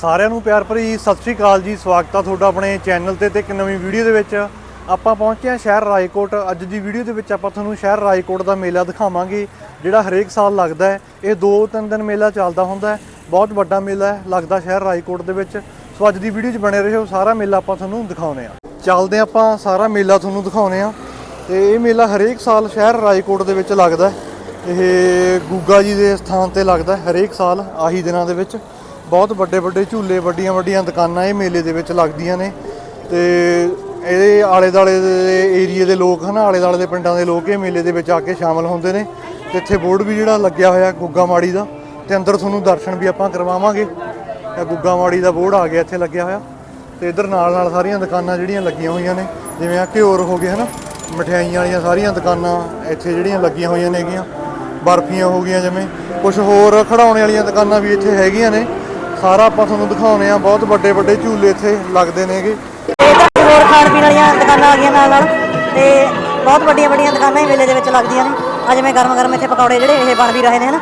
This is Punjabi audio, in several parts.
ਸਾਰਿਆਂ ਨੂੰ ਪਿਆਰ ਭਰੀ ਸਤਿ ਸ਼੍ਰੀ ਅਕਾਲ ਜੀ, ਸਵਾਗਤ ਆ ਤੁਹਾਡਾ ਆਪਣੇ ਚੈਨਲ ਤੇ ਤੇ ਇੱਕ ਨਵੀਂ ਵੀਡੀਓ ਦੇ ਵਿੱਚ। ਆਪਾਂ ਪਹੁੰਚੇ ਹਾਂ ਸ਼ਹਿਰ ਰਾਏਕੋਟ। ਅੱਜ ਦੀ ਵੀਡੀਓ ਦੇ ਵਿੱਚ ਆਪਾਂ ਤੁਹਾਨੂੰ ਸ਼ਹਿਰ ਰਾਏਕੋਟ ਦਾ ਮੇਲਾ ਦਿਖਾਵਾਂਗੇ, ਜਿਹੜਾ ਹਰੇਕ ਸਾਲ ਲੱਗਦਾ ਹੈ। ਇਹ 2-3 ਦਿਨ ਮੇਲਾ ਚੱਲਦਾ ਹੁੰਦਾ ਹੈ। ਬਹੁਤ ਵੱਡਾ ਮੇਲਾ ਹੈ, ਲੱਗਦਾ ਸ਼ਹਿਰ ਰਾਏਕੋਟ ਦੇ ਵਿੱਚ। ਸੋ ਅੱਜ ਦੀ ਵੀਡੀਓ 'ਚ ਬਣੇ ਰਹੋ, ਸਾਰਾ ਮੇਲਾ ਆਪਾਂ ਤੁਹਾਨੂੰ ਦਿਖਾਉਨੇ ਆ ਚੱਲਦੇ ਹਾਂ ਆਪਾਂ, ਸਾਰਾ ਮੇਲਾ ਤੁਹਾਨੂੰ ਦਿਖਾਉਨੇ ਆ ਤੇ ਇਹ ਮੇਲਾ ਹਰੇਕ ਸਾਲ ਸ਼ਹਿਰ ਰਾਏਕੋਟ ਦੇ ਵਿੱਚ ਲੱਗਦਾ ਇਹ ਗੁੱਗਾ ਜੀ ਦੇ ਸਥਾਨ ਤੇ ਲੱਗਦਾ ਹਰੇਕ ਸਾਲ, ਆਹੀ ਦਿਨਾਂ ਦੇ ਵਿੱਚ। ਬਹੁਤ ਵੱਡੇ ਵੱਡੇ ਝੂਲੇ, ਵੱਡੀਆਂ ਵੱਡੀਆਂ ਦੁਕਾਨਾਂ ਇਹ ਮੇਲੇ ਦੇ ਵਿੱਚ ਲੱਗਦੀਆਂ ਨੇ। ਤੇ ਇਹਦੇ ਆਲੇ ਦਾਲੇ ਦੇ ਏਰੀਏ ਦੇ ਲੋਕ ਹਨ, ਆਲੇ ਦਾਲੇ ਦੇ ਪਿੰਡਾਂ ਦੇ ਲੋਕ ਇਹ ਮੇਲੇ ਦੇ ਵਿੱਚ ਆ ਕੇ ਸ਼ਾਮਲ ਹੁੰਦੇ ਨੇ। ਤੇ ਇੱਥੇ ਬੋਰਡ ਵੀ ਜਿਹੜਾ ਲੱਗਿਆ ਹੋਇਆ ਗੁੱਗਾ ਮਾੜੀ ਦਾ, ਤੇ ਅੰਦਰ ਤੁਹਾਨੂੰ ਦਰਸ਼ਨ ਵੀ ਆਪਾਂ ਕਰਵਾਵਾਂਗੇ। ਇਹ ਗੁੱਗਾ ਮਾੜੀ ਦਾ ਬੋਰਡ ਆ ਗਿਆ, ਇੱਥੇ ਲੱਗਿਆ ਹੋਇਆ। ਤੇ ਇੱਧਰ ਨਾਲ ਨਾਲ ਸਾਰੀਆਂ ਦੁਕਾਨਾਂ ਜਿਹੜੀਆਂ ਲੱਗੀਆਂ ਹੋਈਆਂ ਨੇ, ਜਿਵੇਂ ਆ ਘਿਓਰ ਹੋ ਗਏ ਹਨਾ, ਮਠਿਆਈਆਂ ਵਾਲੀਆਂ ਸਾਰੀਆਂ ਦੁਕਾਨਾਂ ਇੱਥੇ ਜਿਹੜੀਆਂ ਲੱਗੀਆਂ ਹੋਈਆਂ ਨੇਗੀਆਂ। ਬਰਫੀਆਂ ਹੋ ਗਈਆਂ ਜਿਵੇਂ ਕੁਝ ਹੋਰ ਖੜਾਉਣੇ ਵਾਲੀਆਂ ਦੁਕਾਨਾਂ ਵੀ ਇੱਥੇ ਹੈਗੀਆਂ ਨੇ। ਸਾਰਾ ਆਪਾਂ ਤੁਹਾਨੂੰ ਦਿਖਾਉਣੇ ਆ ਬਹੁਤ ਵੱਡੇ ਵੱਡੇ ਝੂਲੇ ਇੱਥੇ ਲੱਗਦੇ ਨੇਗੇ ਇਹ ਤਾਂ ਹੋਰ ਖਾਣ ਪੀਣ ਵਾਲੀਆਂ ਦੁਕਾਨਾਂ ਆ ਗਈਆਂ ਨਾਲ ਨਾਲ ਤੇ ਬਹੁਤ ਵੱਡੀਆਂ ਵੱਡੀਆਂ ਦੁਕਾਨਾਂ ਹੀ ਮੇਲੇ ਦੇ ਵਿੱਚ ਲੱਗਦੀਆਂ ਨੇ। ਅੱਜ ਜਿਵੇਂ ਗਰਮ ਗਰਮ ਇੱਥੇ ਪਕੌੜੇ ਜਿਹੜੇ ਇਹ ਬਣ ਵੀ ਰਹੇ ਨੇ ਹਨਾ?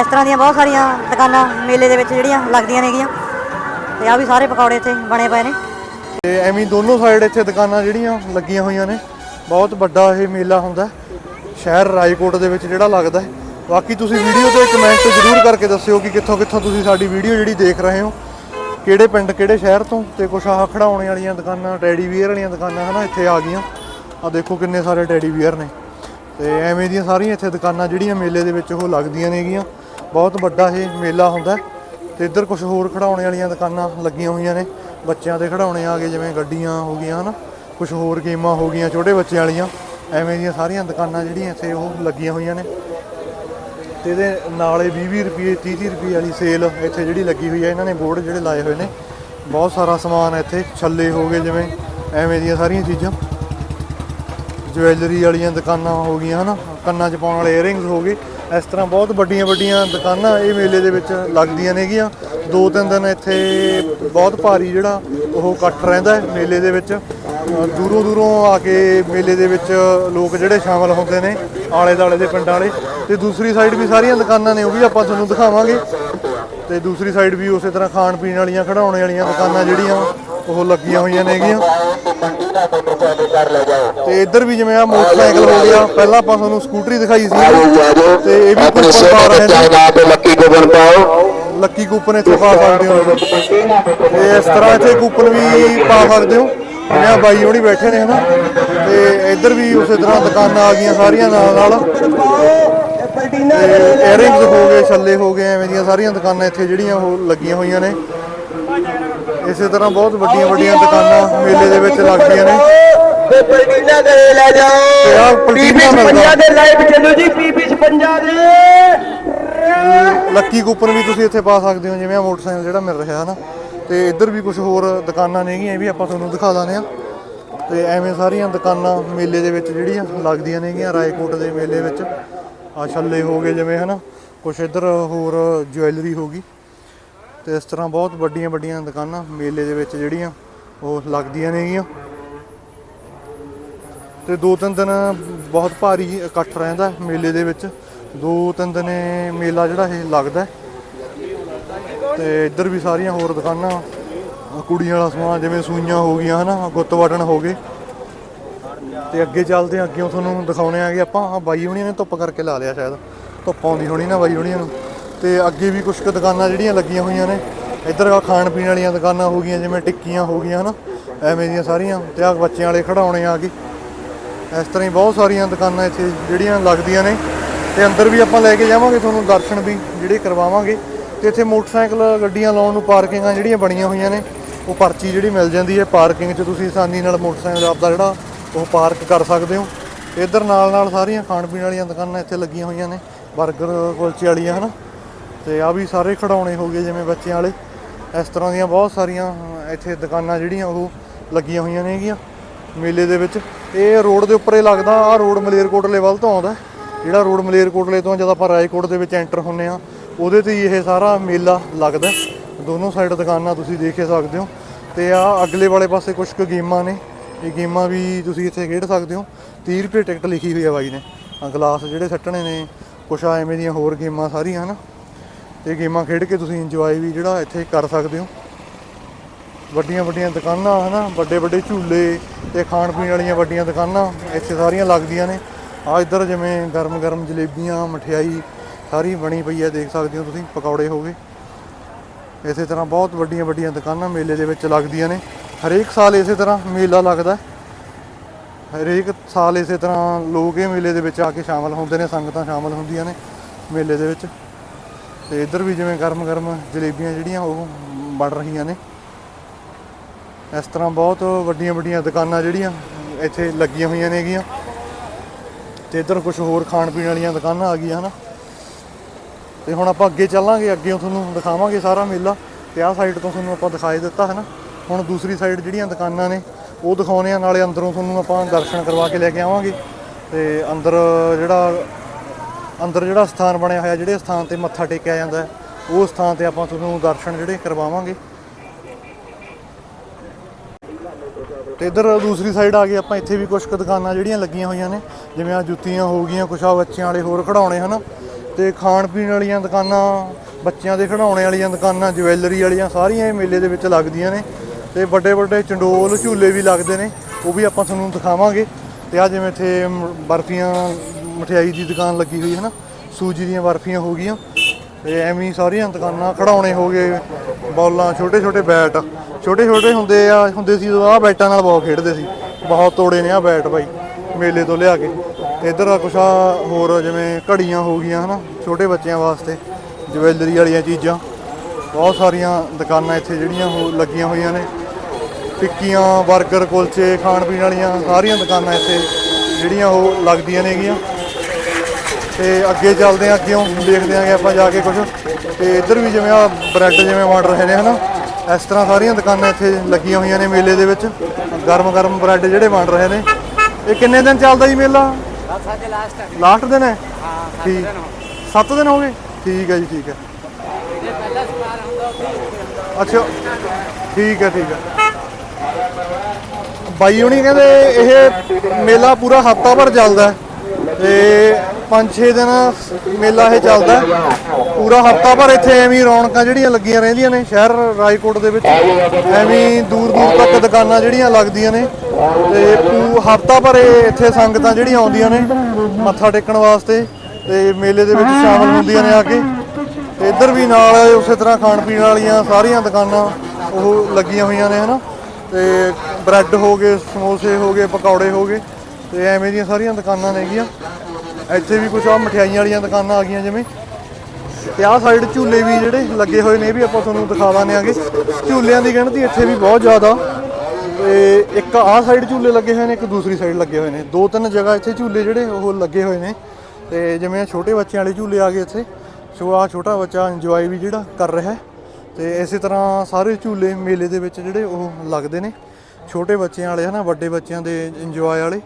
ਇਸ ਤਰ੍ਹਾਂ ਦੀਆਂ ਬਹੁਤ ਸਾਰੀਆਂ ਦੁਕਾਨਾਂ ਮੇਲੇ ਦੇ ਵਿੱਚ ਜਿਹੜੀਆਂ ਲੱਗਦੀਆਂ ਨੇਗੀਆਂ ਤੇ ਆ ਵੀ ਸਾਰੇ ਪਕੌੜੇ ਇੱਥੇ ਬਣੇ ਪਏ ਨੇ। ਤੇ ਐਵੇਂ ਦੋਨੋਂ ਸਾਈਡ ਇੱਥੇ ਦੁਕਾਨਾਂ ਜਿਹੜੀਆਂ ਲੱਗੀਆਂ ਹੋਈਆਂ ਨੇ ਬਹੁਤ ਵੱਡਾ ਇਹ ਮੇਲਾ ਹੁੰਦਾ। ਸ਼ਹਿਰ ਰਾਏਕੋਟ ਦੇ ਵਿੱਚ ਜਿਹੜਾ ਲੱਗਦਾ ਹੈ। ਬਾਕੀ ਤੁਸੀਂ ਵੀਡੀਓ ਤੇ ਕਮੈਂਟ ਜ਼ਰੂਰ ਕਰਕੇ ਦੱਸਿਓ ਕਿ ਕਿੱਥੋਂ ਕਿੱਥੋਂ ਤੁਸੀਂ ਸਾਡੀ ਵੀਡੀਓ ਜਿਹੜੀ ਦੇਖ ਰਹੇ ਹੋ, ਕਿਹੜੇ ਪਿੰਡ, ਕਿਹੜੇ ਸ਼ਹਿਰ ਤੋਂ, ਤੇ ਕੁਛ ਆਹ ਖੜਾਉਣੇ ਵਾਲੀਆਂ ਦੁਕਾਨਾਂ ਟੈਡੀ ਵੀਅਰ ਵਾਲੀਆਂ ਦੁਕਾਨਾਂ, ਹਨਾ, ਇੱਥੇ ਆ ਗਈਆਂ। ਆ ਦੇਖੋ ਕਿੰਨੇ ਸਾਰੇ ਟੈਡੀ ਵੀਅਰ ਨੇ। ਤੇ ਐਵੇਂ ਦੀਆਂ ਸਾਰੀਆਂ ਇੱਥੇ ਦੁਕਾਨਾਂ ਜਿਹੜੀਆਂ ਮੇਲੇ ਦੇ ਵਿੱਚ ਉਹ ਲੱਗਦੀਆਂ ਨੇਗੀਆਂ। ਬਹੁਤ ਵੱਡਾ ਇਹ ਮੇਲਾ ਹੁੰਦਾ ਹੈ। ਤੇ ਇੱਧਰ ਕੁਝ ਹੋਰ ਖੜਾਉਣੇ ਵਾਲੀਆਂ ਦੁਕਾਨਾਂ ਲੱਗੀਆਂ ਹੋਈਆਂ ਨੇ। ਬੱਚਿਆਂ ਦੇ ਖੜਾਉਣੇ ਆ ਗਏ, ਜਿਵੇਂ ਗੱਡੀਆਂ ਹੋ ਗਈਆਂ, ਹਨਾ। ਕੁਝ ਹੋਰ ਗੇਮਾਂ ਹੋ ਗਈਆਂ, ਛੋਟੇ ਬੱਚਿਆਂ ਵਾਲੀਆਂ। ਐਵੇਂ ਦੀਆਂ ਸਾਰੀਆਂ ਦੁਕਾਨਾਂ ਜਿਹੜੀਆਂ ਇੱਥੇ ਉਹ ਲੱਗੀਆਂ ਹੋਈਆਂ ਨੇ। ਤੇ ਇਹਦੇ ਨਾਲੇ 20 ਰੁਪਏ 30 ਰੁਪਏ ਵਾਲੀ ਸੇਲ ਇੱਥੇ ਜਿਹੜੀ ਲੱਗੀ ਹੋਈ ਹੈ, ਇਹਨਾਂ ਨੇ ਬੋਰਡ ਜਿਹੜੇ ਲਾਏ ਹੋਏ ਨੇ। ਬਹੁਤ ਸਾਰਾ ਸਮਾਨ ਹੈ ਇੱਥੇ, ਛੱਲੇ ਹੋ ਗਏ ਜਿਵੇਂ ਐਵੇਂ ਦੀਆਂ ਸਾਰੀਆਂ ਚੀਜ਼ਾਂ। ਜਵੈਲਰੀ ਵਾਲੀਆਂ ਦੁਕਾਨਾਂ ਹੋ ਗਈਆਂ, ਹਨਾ? ਕੰਨਾਂ 'ਚ ਪਾਉਣ ਵਾਲੇ ਏਅਰਿੰਗਸ ਹੋ ਗਏ। ਇਸ ਤਰ੍ਹਾਂ ਬਹੁਤ ਵੱਡੀਆਂ ਵੱਡੀਆਂ ਦੁਕਾਨਾਂ ਇਹ ਮੇਲੇ ਦੇ ਵਿੱਚ ਲੱਗਦੀਆਂ ਨੇਗੀਆਂ ਦੋ ਤਿੰਨ ਦਿਨ ਇੱਥੇ ਬਹੁਤ ਭਾਰੀ ਜਿਹੜਾ ਉਹ ਇਕੱਠ ਰਹਿੰਦਾ ਮੇਲੇ ਦੇ ਵਿੱਚ। ਦੂਰੋਂ ਦੂਰੋਂ ਆ ਕੇ ਮੇਲੇ ਦੇ ਵਿੱਚ ਲੋਕ ਜਿਹੜੇ ਸ਼ਾਮਲ ਹੁੰਦੇ ਨੇ ਆਲੇ ਦਾਲੇ ਦੇ ਪਿੰਡਾਂ ਵਾਲੇ। ਤੇ ਦੂਸਰੀ ਸਾਈਡ ਵੀ ਸਾਰੀਆਂ ਦੁਕਾਨਾਂ ਨੇ ਉਹ ਵੀ ਆਪਾਂ ਤੁਹਾਨੂੰ ਦਿਖਾਵਾਂਗੇ। ਤੇ ਦੂਸਰੀ ਸਾਈਡ ਵੀ ਉਸੇ ਤਰ੍ਹਾਂ ਖਾਣ ਪੀਣ ਵਾਲੀਆਂ ਖੜਾਉਣੇ ਵਾਲੀਆਂ ਦੁਕਾਨਾਂ ਜਿਹੜੀਆਂ ਉਹ ਲੱਗੀਆਂ ਹੋਈਆਂ ਨੇਗੀਆਂ ਤੇ ਇੱਧਰ ਵੀ ਜਿਵੇਂ ਆ ਮੋਟਰਸਾਈਕਲ ਹੋ ਗਿਆ ਪਹਿਲਾਂ ਆਪਾਂ ਤੁਹਾਨੂੰ ਸਕੂਟਰੀ ਦਿਖਾਈ ਸੀ। ਤੇ ਇਹ ਵੀ ਕੁਝ ਪਾ ਰਹੇ ਨੇ। ਲੱਕੀ ਗੋਬਨ ਪਾਓ। ਲੱਕੀ ਕੂਪਨ ਇੱਥੇ ਪਾ ਸਕਦੇ ਹੋ। ਤੇ ਇਸ ਤਰ੍ਹਾਂ ਇੱਥੇ ਕੂਪਨ ਵੀ ਪਾ ਸਕਦੇ ਹੋ। ਜਿਵੇਂ ਬਾਈ ਹੋਣੀ ਬੈਠੇ ਨੇ ਹਨਾ। ਤੇ ਇੱਧਰ ਵੀ ਉਸੇ ਤਰ੍ਹਾਂ ਦੁਕਾਨਾਂ ਆ ਗਈਆਂ ਸਾਰੀਆਂ ਨਾਲ ਨਾਲ ਏਅਰਿੰਗਸ ਹੋ ਗਏ ਛੱਲੇ ਹੋ ਗਏ ਐਵੇਂ ਦੀਆਂ ਸਾਰੀਆਂ ਦੁਕਾਨਾਂ ਇੱਥੇ ਜਿਹੜੀਆਂ ਉਹ ਲੱਗੀਆਂ ਹੋਈਆਂ ਨੇ। ਇਸੇ ਤਰ੍ਹਾਂ ਬਹੁਤ ਵੱਡੀਆਂ ਵੱਡੀਆਂ ਦੁਕਾਨਾਂ ਮੇਲੇ ਦੇ ਵਿੱਚ ਲੱਗਦੀਆਂ ਨੇ। ਤੇ ਪਲਟੀਨਾ ਦੇ ਲੈ ਤੇ ਆਹ ਜਾਓ ਪਲਟੀਨਾ ਪੀਪੀ ਮਿਲਦਾ। 56 ਦੇ ਲਾਈਵ ਚੱਲੋ ਜੀ ਪੀਪੀ 56 ਦੇ। ਲੱਕੀ ਕੂਪਨ ਵੀ ਤੁਸੀਂ ਇੱਥੇ ਪਾ ਸਕਦੇ ਹੋ ਜਿਵੇਂ ਆ ਮੋਟਰਸਾਈਕਲ ਜਿਹੜਾ ਮਿਲ ਰਿਹਾ ਹੈ ਨਾ ਤੇ ਇੱਧਰ ਵੀ ਕੁਝ ਹੋਰ ਦੁਕਾਨਾਂ ਨੇਗੀਆਂ ਇਹ ਵੀ ਆਪਾਂ ਤੁਹਾਨੂੰ ਦਿਖਾ ਦਾਂਗੇ ਆ। ਤੇ ਐਵੇਂ ਸਾਰੀਆਂ ਦੁਕਾਨਾਂ ਮੇਲੇ ਦੇ ਵਿੱਚ ਜਿਹੜੀਆਂ ਲੱਗਦੀਆਂ ਨੇਗੀਆਂ ਰਾਏਕੋਟ ਦੇ ਮੇਲੇ ਵਿੱਚ। ਆ ਛੱਲੇ ਹੋ ਗਏ ਜਿਵੇਂ, ਹਨਾ? ਕੁਝ ਇੱਧਰ ਹੋਰ ਜੁਐਲਰੀ ਹੋ ਗਈ। ਤੇ ਇਸ ਤਰ੍ਹਾਂ ਬਹੁਤ ਵੱਡੀਆਂ ਵੱਡੀਆਂ ਦੁਕਾਨਾਂ ਮੇਲੇ ਦੇ ਵਿੱਚ ਜਿਹੜੀਆਂ, ਉਹ ਲੱਗਦੀਆਂ ਨੇਗੀਆਂ। ਤੇ ਦੋ ਤਿੰਨ ਦਿਨ ਬਹੁਤ ਭਾਰੀ ਇਕੱਠ ਰਹਿੰਦਾ ਮੇਲੇ ਦੇ ਵਿੱਚ। ਦੋ ਤਿੰਨ ਦਿਨ ਮੇਲਾ ਜਿਹੜਾ ਇਹ ਲੱਗਦਾ ਹੈ। ਤੇ ਇੱਧਰ ਵੀ ਸਾਰੀਆਂ ਹੋਰ ਦੁਕਾਨਾਂ, ਕੁੜੀਆਂ ਵਾਲਾ ਸਮਾਨ ਜਿਵੇਂ ਸੂਈਆਂ ਹੋ ਗਈਆਂ, ਹਨਾ? ਗੁੱਤ ਬਟਨ ਹੋ ਗਏ। ਤੇ ਅੱਗੇ ਚੱਲਦੇ ਹਾਂ, ਅੱਗੇ ਤੁਹਾਨੂੰ ਦਿਖਾਉਣੇ ਆਗੇ ਆਪਾਂ ਆ ਬਾਈ ਹੁਣੀਆਂ ਨੇ ਧੁੱਪ ਕਰਕੇ ਲਾ ਲਿਆ ਸ਼ਾਇਦ। ਧੁੱਪ ਆਉਂਦੀ ਹੋਣੀ ਨਾ ਬਾਈ ਹੁਣੀਆਂ ਨੂੰ। ਤੇ ਅੱਗੇ ਵੀ ਕੁਝ ਕੁ ਦੁਕਾਨਾਂ ਜਿਹੜੀਆਂ ਲੱਗੀਆਂ ਹੋਈਆਂ ਨੇ। ਇੱਧਰ ਆ ਖਾਣ ਪੀਣ ਵਾਲੀਆਂ ਦੁਕਾਨਾਂ ਹੋ ਗਈਆਂ, ਜਿਵੇਂ ਟਿੱਕੀਆਂ ਹੋ ਗਈਆਂ, ਹਨਾ? ਐਵੇਂ ਦੀਆਂ ਸਾਰੀਆਂ। ਤੇ ਆ ਬੱਚਿਆਂ ਵਾਲੇ ਖੜਾਉਣੇ ਆ ਗਏ। ਇਸ ਤਰ੍ਹਾਂ ਹੀ ਬਹੁਤ ਸਾਰੀਆਂ ਦੁਕਾਨਾਂ ਇੱਥੇ ਜਿਹੜੀਆਂ ਲੱਗਦੀਆਂ ਨੇ। ਤੇ ਅੰਦਰ ਵੀ ਆਪਾਂ ਲੈ ਕੇ ਜਾਵਾਂਗੇ ਤੁਹਾਨੂੰ ਦਰਸ਼ਨ ਵੀ, ਜਿਹੜੇ ਕਰਵਾਵਾਂਗੇ। ਤੇ ਇੱਥੇ ਮੋਟਰਸਾਈਕਲ ਗੱਡੀਆਂ ਲਾਉਣ ਨੂੰ ਪਾਰਕਿੰਗਾਂ ਜਿਹੜੀਆਂ ਬਣੀਆਂ ਹੋਈਆਂ ਨੇ, ਉਹ ਪਰਚੀ ਜਿਹੜੀ ਮਿਲ ਜਾਂਦੀ ਹੈ, ਪਾਰਕਿੰਗ 'ਚ ਤੁਸੀਂ ਆਸਾਨੀ ਨਾਲ ਮੋਟਰਸਾਈਕਲ ਆਪਦਾ ਜਿਹੜਾ ਉਹ ਪਾਰਕ ਕਰ ਸਕਦੇ ਹੋ। ਤੇ ਇੱਧਰ ਨਾਲ ਨਾਲ ਸਾਰੀਆਂ ਖਾਣ ਪੀਣ ਵਾਲੀਆਂ ਦੁਕਾਨਾਂ ਇੱਥੇ ਲੱਗੀਆਂ ਹੋਈਆਂ ਨੇ 버ਗਰ ਕੁਲਚੇ ਵਾਲੀਆਂ, ਹਨਾ। ਤੇ ਆ ਵੀ ਸਾਰੇ ਖਿਡੌਣੇ ਹੋ ਗਏ ਜਿਵੇਂ ਬੱਚਿਆਂ ਵਾਲੇ। ਇਸ ਤਰ੍ਹਾਂ ਦੀਆਂ ਬਹੁਤ ਸਾਰੀਆਂ ਇੱਥੇ ਦੁਕਾਨਾਂ ਜਿਹੜੀਆਂ ਉਹ ਲੱਗੀਆਂ ਹੋਈਆਂ ਨੇਗੀਆਂ ਮੇਲੇ ਦੇ ਵਿੱਚ। ਇਹ ਰੋਡ ਦੇ ਉੱਪਰ ਇਹ ਲੱਗਦਾ ਆ ਰੋਡ ਮਲੇਰਕੋਟਲੇ ਵੱਲ ਤੋਂ ਆਉਂਦਾ। ਜਿਹੜਾ ਰੋਡ ਮਲੇਰਕੋਟਲੇ ਤੋਂ ਜਦ ਆਪਾਂ ਰਾਏਕੋਟ ਦੇ ਵਿੱਚ ਐਂਟਰ ਹੁੰਨੇ ਆ ਉਹਦੇ ਤੇ ਹੀ ਇਹ ਸਾਰਾ ਮੇਲਾ ਲੱਗਦਾ। ਦੋਨੋਂ ਸਾਈਡ ਦੁਕਾਨਾਂ ਤੁਸੀਂ ਦੇਖ ਸਕਦੇ ਹੋ। ਤੇ ਆ ਅਗਲੇ ਵਾਲੇ ਪਾਸੇ ਕੁਝ ਕੁ ਗੇਮਾਂ ਨੇ। ਇਹ ਗੇਮਾਂ ਵੀ ਤੁਸੀਂ ਇੱਥੇ ਖੇਡ ਸਕਦੇ ਹੋ। 30 ਰੁਪਏ ਟਿਕਟ ਲਿਖੀ ਹੋਈ ਹੈ ਬਾਈ ਨੇ। ਆ ਗਲਾਸ ਜਿਹੜੇ ਸੱਟਣੇ ਨੇ, ਕੁਛ ਆ ਐਵੇਂ ਦੀਆਂ ਹੋਰ ਗੇਮਾਂ ਸਾਰੀਆਂ, ਹਨਾ? ਇਹ ਗੇਮਾਂ ਖੇਡ ਕੇ ਤੁਸੀਂ ਇੰਜੋਏ ਵੀ ਜਿਹੜਾ ਇੱਥੇ ਕਰ ਸਕਦੇ ਹੋ। ਵੱਡੀਆਂ ਵੱਡੀਆਂ ਦੁਕਾਨਾਂ, ਹਨਾ? ਵੱਡੇ ਵੱਡੇ ਝੂਲੇ ਤੇ ਖਾਣ ਪੀਣ ਵਾਲੀਆਂ ਵੱਡੀਆਂ ਦੁਕਾਨਾਂ ਇੱਥੇ ਸਾਰੀਆਂ ਲੱਗਦੀਆਂ ਨੇ। ਆ ਇੱਧਰ ਜਿਵੇਂ ਗਰਮ ਗਰਮ ਜਲੇਬੀਆਂ, ਮਠਿਆਈ ਸਾਰੀ ਬਣੀ ਪਈ ਹੈ ਦੇਖ ਸਕਦੇ ਹੋ ਤੁਸੀਂ, ਪਕੌੜੇ ਹੋ ਗਏ। ਇਸੇ ਤਰ੍ਹਾਂ ਬਹੁਤ ਵੱਡੀਆਂ ਵੱਡੀਆਂ ਦੁਕਾਨਾਂ ਮੇਲੇ ਦੇ ਵਿੱਚ ਲੱਗਦੀਆਂ ਨੇ। ਹਰੇਕ ਸਾਲ ਇਸੇ ਤਰ੍ਹਾਂ ਮੇਲਾ ਲੱਗਦਾ ਹਰੇਕ ਸਾਲ ਇਸੇ ਤਰ੍ਹਾਂ ਲੋਕ ਇਹ ਮੇਲੇ ਦੇ ਵਿੱਚ ਆ ਕੇ ਸ਼ਾਮਲ ਹੁੰਦੇ ਨੇ, ਸੰਗਤਾਂ ਸ਼ਾਮਲ ਹੁੰਦੀਆਂ ਨੇ ਮੇਲੇ ਦੇ ਵਿੱਚ। ਤੇ ਇੱਧਰ ਵੀ ਜਿਵੇਂ ਗਰਮ ਗਰਮ ਜਲੇਬੀਆਂ ਜਿਹੜੀਆਂ ਉਹ ਬਣ ਰਹੀਆਂ ਨੇ। ਇਸ ਤਰ੍ਹਾਂ ਬਹੁਤ ਵੱਡੀਆਂ ਵੱਡੀਆਂ ਦੁਕਾਨਾਂ ਜਿਹੜੀਆਂ ਇੱਥੇ ਲੱਗੀਆਂ ਹੋਈਆਂ ਨੇਗੀਆਂ। ਤੇ ਇੱਧਰ ਕੁਝ ਹੋਰ ਖਾਣ ਪੀਣ ਵਾਲੀਆਂ ਦੁਕਾਨਾਂ ਆ ਗਈਆਂ, ਹਨਾ। ਤੇ ਹੁਣ ਆਪਾਂ ਅੱਗੇ ਚੱਲਾਂਗੇ, ਅੱਗੇ ਤੁਹਾਨੂੰ ਦਿਖਾਵਾਂਗੇ ਸਾਰਾ ਮੇਲਾ। ਤੇ ਆਹ ਸਾਈਡ ਤੋਂ ਤੁਹਾਨੂੰ ਆਪਾਂ ਦਿਖਾਈ ਦਿੱਤਾ ਹੈ ਨਾ ਹੁਣ ਦੂਸਰੀ ਸਾਈਡ ਜਿਹੜੀਆਂ ਦੁਕਾਨਾਂ ਨੇ, ਉਹ ਦਿਖਾਉਣੇ ਆ ਨਾਲੇ ਅੰਦਰੋਂ ਤੁਹਾਨੂੰ ਆਪਾਂ ਦਰਸ਼ਨ ਕਰਵਾ ਕੇ ਲੈ ਕੇ ਆਵਾਂਗੇ। ਤੇ ਅੰਦਰ ਜਿਹੜਾ ਅੰਦਰ ਜਿਹੜਾ ਸਥਾਨ ਬਣਿਆ ਹੋਇਆ, ਜਿਹੜੇ ਸਥਾਨ ਤੇ ਮੱਥਾ ਟੇਕਿਆ ਜਾਂਦਾ ਹੈ, ਉਹ ਸਥਾਨ ਤੇ ਆਪਾਂ ਤੁਹਾਨੂੰ ਦਰਸ਼ਨ ਜਿਹੜੇ ਕਰਵਾਵਾਂਗੇ। ਤੇ ਇੱਧਰ ਦੂਸਰੀ ਸਾਈਡ ਆ ਗਏ ਆਪਾਂ ਇੱਥੇ ਵੀ ਕੁਝ ਕੁ ਦੁਕਾਨਾਂ ਜਿਹੜੀਆਂ ਲੱਗੀਆਂ ਹੋਈਆਂ ਨੇ, ਜਿਵੇਂ ਆ ਜੁੱਤੀਆਂ ਹੋ ਗਈਆਂ, ਕੁਛ ਆ ਬੱਚਿਆਂ ਵਾਲੇ ਹੋਰ ਖਿਡੌਣੇ, ਹਨ? ਤੇ ਖਾਣ ਪੀਣ ਵਾਲੀਆਂ ਦੁਕਾਨਾਂ, ਬੱਚਿਆਂ ਦੇ ਖਿਡੌਣੇ ਵਾਲੀਆਂ ਦੁਕਾਨਾਂ, ਜਵੈਲਰੀ ਵਾਲੀਆਂ, ਸਾਰੀਆਂ ਇਹ ਮੇਲੇ ਦੇ ਵਿੱਚ ਲੱਗਦੀਆਂ ਨੇ। ਤੇ ਵੱਡੇ ਵੱਡੇ ਚੰਡੋਲ ਝੂਲੇ ਵੀ ਲੱਗਦੇ ਨੇ, ਉਹ ਵੀ ਆਪਾਂ ਤੁਹਾਨੂੰ ਦਿਖਾਵਾਂਗੇ। ਤੇ ਆ ਜਿਵੇਂ ਇੱਥੇ ਬਰਫੀਆਂ, ਮਠਿਆਈ ਦੀ ਦੁਕਾਨ ਲੱਗੀ ਹੋਈ ਹੈ ਨਾ, ਸੂਜੀ ਦੀਆਂ ਬਰਫੀਆਂ ਹੋ ਗਈਆਂ। ਤੇ ਐਵੇਂ ਸਾਰੀਆਂ ਦੁਕਾਨਾਂ ਖਿਡੌਣੇ ਹੋ ਗਏ, ਬੌਲਾਂ, ਛੋਟੇ ਛੋਟੇ ਬੈਟ। ਛੋਟੇ ਛੋਟੇ ਹੁੰਦੇ ਆ, ਹੁੰਦੇ ਸੀ ਜਦੋਂ ਆ ਬੈਟਾਂ ਨਾਲ ਬਹੁਤ ਖੇਡਦੇ ਸੀ। ਬਹੁਤ ਤੋੜੇ ਨੇ ਆ ਬੈਟ ਭਾਈ ਮੇਲੇ ਤੋਂ ਲਿਆ ਕੇ। ਤੇ ਇੱਧਰ ਆ ਕੁਛ ਆ ਹੋਰ ਜਿਵੇਂ ਘੜੀਆਂ ਹੋ ਗਈਆਂ ਹਨਾ, ਛੋਟੇ ਬੱਚਿਆਂ ਵਾਸਤੇ, ਜਵੈਲਰੀ ਵਾਲੀਆਂ ਚੀਜ਼ਾਂ। ਬਹੁਤ ਸਾਰੀਆਂ ਦੁਕਾਨਾਂ ਇੱਥੇ ਜਿਹੜੀਆਂ ਉਹ ਲੱਗੀਆਂ ਹੋਈਆਂ ਨੇ। ਟਿੱਕੀਆਂ 버ਗਰ ਕੁਲਚੇ, ਖਾਣ ਪੀਣ ਵਾਲੀਆਂ ਸਾਰੀਆਂ ਦੁਕਾਨਾਂ ਇੱਥੇ ਜਿਹੜੀਆਂ ਉਹ ਲੱਗਦੀਆਂ ਨੇਗੀਆਂ। ਤੇ ਅੱਗੇ ਚੱਲਦੇ ਆ ਅੱਗੇੋਂ ਦੇਖਦੇ ਆਂਗੇ ਆਪਾਂ ਜਾ ਕੇ ਕੁਝ ਤੇ ਇੱਧਰ ਵੀ ਜਿਵੇਂ ਆ ਬ੍ਰੈਡ ਜਿਵੇਂ ਵੰਡ ਰਹੇ ਨੇ, ਹਨਾ? ਇਸ ਤਰ੍ਹਾਂ ਸਾਰੀਆਂ ਦੁਕਾਨਾਂ ਇੱਥੇ ਲੱਗੀਆਂ ਹੋਈਆਂ ਨੇ ਮੇਲੇ ਦੇ ਵਿੱਚ। ਗਰਮ ਗਰਮ ਬ੍ਰੈਡ ਜਿਹੜੇ ਵੰਡ ਰਹੇ ਨੇ। ਇਹ ਕਿੰਨੇ ਦਿਨ ਚੱਲਦਾ ਜੀ ਮੇਲਾ? ਸਾਡੇ ਲਾਸਟ ਲਾਸਟ ਦਿਨ ਹੈ? ਹਾਂ ਸੱਤ ਦਿਨ ਹੋ 7 ਦਿਨ ਹੋ ਗਏ? ਠੀਕ ਹੈ ਜੀ, ਠੀਕ ਹੈ। ਅੱਛਾ। ਠੀਕ ਹੈ ਠੀਕ ਹੈ। ਬਾਈ ਹੁਣੀ ਕਹਿੰਦੇ ਇਹ ਮੇਲਾ ਪੂਰਾ ਹਫਤਾ ਭਰ ਚੱਲਦਾ ਹੈ ਤੇ 5-6 ਦਿਨ ਮੇਲਾ ਇਹ ਚੱਲਦਾ ਪੂਰਾ ਹਫਤਾ ਭਰ ਇੱਥੇ ਐਵੇਂ ਰੌਣਕਾਂ ਜਿਹੜੀਆਂ ਲੱਗੀਆਂ ਰਹਿੰਦੀਆਂ ਨੇ, ਸ਼ਹਿਰ ਰਾਏਕੋਟ ਦੇ ਵਿੱਚ ਐਵੇਂ ਦੂਰ ਦੂਰ ਤੱਕ ਦੁਕਾਨਾਂ ਜਿਹੜੀਆਂ ਲੱਗਦੀਆਂ ਨੇ ਤੇ ਹਫਤਾ ਭਰ ਇਹ ਇੱਥੇ ਸੰਗਤਾਂ ਜਿਹੜੀਆਂ ਆਉਂਦੀਆਂ ਨੇ ਮੱਥਾ ਟੇਕਣ ਵਾਸਤੇ ਤੇ ਮੇਲੇ ਦੇ ਵਿੱਚ ਸ਼ਾਮਲ ਹੁੰਦੀਆਂ ਨੇ ਆ ਕੇ। ਤੇ ਇੱਧਰ ਵੀ ਨਾਲ ਉਸੇ ਤਰ੍ਹਾਂ ਖਾਣ ਪੀਣ ਵਾਲੀਆਂ ਸਾਰੀਆਂ ਦੁਕਾਨਾਂ ਉਹ ਲੱਗੀਆਂ ਹੋਈਆਂ ਨੇ, ਹਨਾ? ਤੇ ਬ੍ਰੈਡ ਹੋ ਗਏ, ਸਮੋਸੇ ਹੋ ਗਏ, ਪਕੌੜੇ ਹੋ ਗਏ, ਤੇ ਐਵੇਂ ਦੀਆਂ ਸਾਰੀਆਂ ਦੁਕਾਨਾਂ ਨੇਗੀਆਂ ਇੱਥੇ ਵੀ ਕੁਝ ਆ ਮਠਿਆਈਆਂ ਵਾਲੀਆਂ ਦੁਕਾਨਾਂ ਆ ਗਈਆਂ ਜਿਵੇਂ। ਤੇ ਆਹ ਸਾਈਡ ਝੂਲੇ ਵੀ ਜਿਹੜੇ ਲੱਗੇ ਹੋਏ ਨੇ ਇਹ ਵੀ ਆਪਾਂ ਤੁਹਾਨੂੰ ਦਿਖਾ ਦਾਂਗੇ ਆਗੇ। ਝੂਲਿਆਂ ਦੀ ਗਿਣਤੀ ਇੱਥੇ ਵੀ ਬਹੁਤ ਜ਼ਿਆਦਾ। ਤੇ ਇੱਕ ਆਹ ਸਾਈਡ ਝੂਲੇ ਲੱਗੇ ਹੋਏ ਨੇ, ਇੱਕ ਦੂਸਰੀ ਸਾਈਡ ਲੱਗੇ ਹੋਏ ਨੇ। ਦੋ ਤਿੰਨ ਜਗ੍ਹਾ ਇੱਥੇ ਝੂਲੇ ਜਿਹੜੇ ਉਹ ਲੱਗੇ ਹੋਏ ਨੇ। ਤੇ ਜਿਵੇਂ ਛੋਟੇ ਬੱਚਿਆਂ ਵਾਲੇ ਝੂਲੇ ਆ ਗਏ ਇੱਥੇ। ਸੋ ਆਹ ਛੋਟਾ ਬੱਚਾ ਇੰਜੋਏ ਵੀ ਜਿਹੜਾ ਕਰ ਰਿਹਾ ਹੈ। ਤੇ ਇਸੇ ਤਰ੍ਹਾਂ ਸਾਰੇ ਝੂਲੇ ਮੇਲੇ ਦੇ ਵਿੱਚ ਜਿਹੜੇ ਉਹ ਲੱਗਦੇ ਨੇ। ਛੋਟੇ ਬੱਚਿਆਂ ਵਾਲੇ ਹਨਾ, ਵੱਡੇ ਬੱਚਿਆਂ ਦੇ ਇੰਜੋਏ ਵਾਲੇ।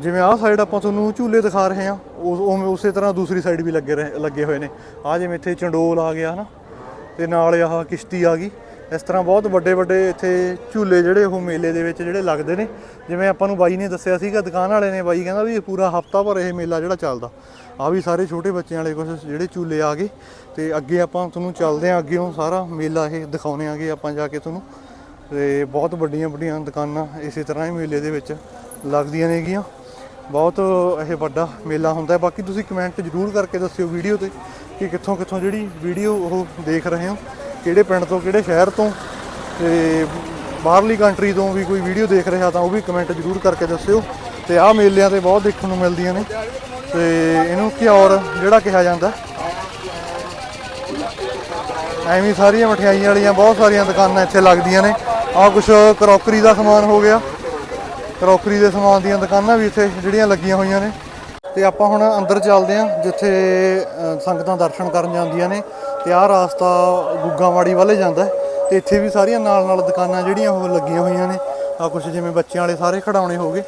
ਜਿਵੇਂ ਆਹ ਸਾਈਡ ਆਪਾਂ ਤੁਹਾਨੂੰ ਝੂਲੇ ਦਿਖਾ ਰਹੇ ਹਾਂ ਉਹ ਉਵੇਂ ਉਸੇ ਤਰ੍ਹਾਂ ਦੂਸਰੀ ਸਾਈਡ ਵੀ ਲੱਗੇ ਰਹੇ, ਲੱਗੇ ਹੋਏ ਨੇ। ਆਹ ਜਿਵੇਂ ਇੱਥੇ ਚੰਡੋਲ ਆ ਗਿਆ ਹਨਾ, ਤੇ ਨਾਲ ਆਹ ਕਿਸ਼ਤੀ ਆ ਗਈ। ਇਸ ਤਰ੍ਹਾਂ ਬਹੁਤ ਵੱਡੇ ਵੱਡੇ ਇੱਥੇ ਝੂਲੇ ਜਿਹੜੇ ਉਹ ਮੇਲੇ ਦੇ ਵਿੱਚ ਜਿਹੜੇ ਲੱਗਦੇ ਨੇ। ਜਿਵੇਂ ਆਪਾਂ ਨੂੰ ਬਾਈ ਨੇ ਦੱਸਿਆ ਸੀਗਾ, ਦੁਕਾਨ ਵਾਲੇ ਨੇ ਬਾਈ ਕਹਿੰਦਾ ਵੀ ਇਹ ਪੂਰਾ ਹਫਤਾ ਭਰ ਇਹ ਮੇਲਾ ਜਿਹੜਾ ਚੱਲਦਾ। ਆ ਵੀ ਸਾਰੇ ਛੋਟੇ ਬੱਚਿਆਂ ਵਾਲੇ ਕੁਝ ਜਿਹੜੇ ਝੂਲੇ ਆ ਗਏ ਤੇ ਅੱਗੇ ਆਪਾਂ ਤੁਹਾਨੂੰ ਚੱਲਦੇ ਆਂ ਅੱਗੇੋਂ ਸਾਰਾ ਮੇਲਾ ਇਹ ਦਿਖਾਉਣੇ ਆਗੇ ਆਪਾਂ ਜਾ ਕੇ ਤੁਹਾਨੂੰ। ਤੇ ਬਹੁਤ ਵੱਡੀਆਂ ਵੱਡੀਆਂ ਦੁਕਾਨਾਂ ਇਸੇ ਤਰ੍ਹਾਂ ਹੀ ਮੇਲੇ ਦੇ ਵਿੱਚ ਲੱਗਦੀਆਂ ਨੇਗੀਆਂ। ਬਹੁਤ ਇਹ ਵੱਡਾ ਮੇਲਾ ਹੁੰਦਾ ਬਾਕੀ ਤੁਸੀਂ ਕਮੈਂਟ ਜ਼ਰੂਰ ਕਰਕੇ ਦੱਸਿਓ ਵੀਡੀਓ ਤੇ ਕਿ ਕਿੱਥੋਂ ਕਿੱਥੋਂ ਜਿਹੜੀ ਵੀਡੀਓ ਉਹ ਦੇਖ ਰਹੇ ਹੋ, ਕਿਹੜੇ ਪਿੰਡ ਤੋਂ, ਕਿਹੜੇ ਸ਼ਹਿਰ ਤੋਂ ਤੇ ਬਾਹਰਲੀ ਕੰਟਰੀ ਤੋਂ ਵੀ ਕੋਈ ਵੀਡੀਓ ਦੇਖ ਰਿਹਾ ਤਾਂ ਉਹ ਵੀ ਕਮੈਂਟ ਜ਼ਰੂਰ ਕਰਕੇ ਦੱਸਿਓ। ਤੇ ਆਹ ਮੇਲਿਆਂ ਤੇ ਬਹੁਤ ਦੇਖਣ ਨੂੰ ਮਿਲਦੀਆਂ ਨੇ। ਤੇ ਇਹਨੂੰ ਘਿਓਰ ਜਿਹੜਾ ਕਿਹਾ ਜਾਂਦਾ। ਐਵੇਂ ਸਾਰੀਆਂ ਮਠਿਆਈਆਂ ਵਾਲੀਆਂ ਬਹੁਤ ਸਾਰੀਆਂ ਦੁਕਾਨਾਂ ਇੱਥੇ ਲੱਗਦੀਆਂ ਨੇ। ਆਹ ਕੁਝ ਕਰੋਕਰੀ ਦਾ ਸਮਾਨ ਹੋ ਗਿਆ। ਕਰੋਕਰੀ ਦੇ ਸਮਾਨ ਦੀਆਂ ਦੁਕਾਨਾਂ ਵੀ ਇੱਥੇ ਜਿਹੜੀਆਂ ਲੱਗੀਆਂ ਹੋਈਆਂ ਨੇ। ਤੇ ਆਪਾਂ ਹੁਣ ਅੰਦਰ ਚੱਲਦੇ ਹਾਂ, ਜਿੱਥੇ ਸੰਗਤਾਂ ਦਰਸ਼ਨ ਕਰਨ ਜਾਂਦੀਆਂ ਨੇ। ਤੇ ਆਹ ਰਾਸਤਾ ਗੁੱਗਾਵਾੜੀ ਵੱਲੇ ਜਾਂਦਾ ਹੈ। ਤੇ ਇੱਥੇ ਵੀ ਸਾਰੀਆਂ ਨਾਲ ਨਾਲ ਦੁਕਾਨਾਂ ਜਿਹੜੀਆਂ ਉਹ ਲੱਗੀਆਂ ਹੋਈਆਂ ਨੇ। ਆ ਕੁਝ ਜਿਵੇਂ ਬੱਚਿਆਂ ਵਾਲੇ ਸਾਰੇ ਖਿਡੌਣੇ ਹੋ ਗਏ।